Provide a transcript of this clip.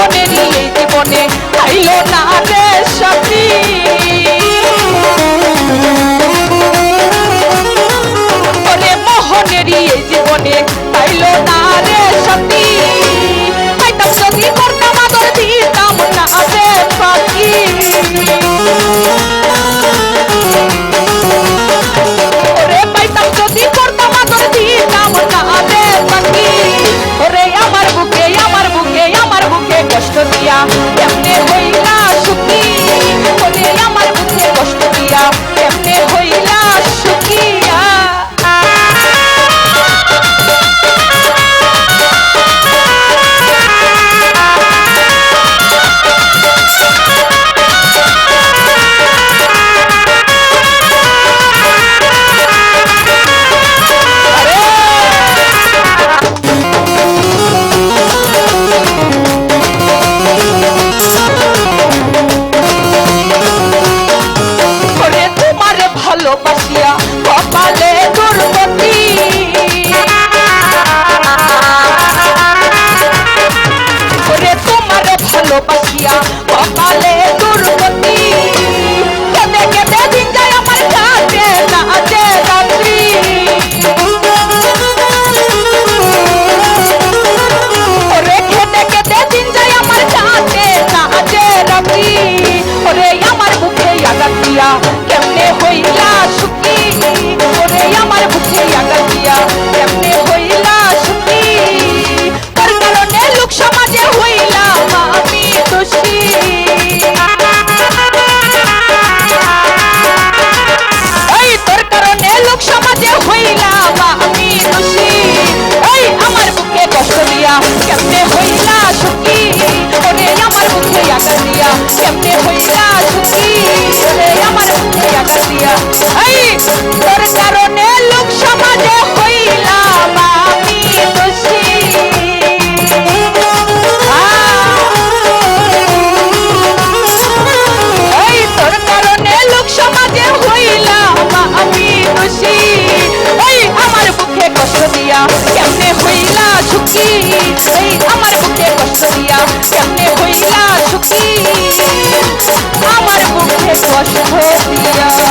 জীবনের এই জীবনে আইল না রে সখী। ওরে মোহনের এই জীবনে আইল না রে ভালোবাসিয়া কপালে দুর্গতি। তোমার ভালোবাসিয়া কপালে সুখী। এই আমার বুকে কষ্ট দিয়া কেমনে হইলা সুখী? আমার বুকে কষ্ট দিয়া।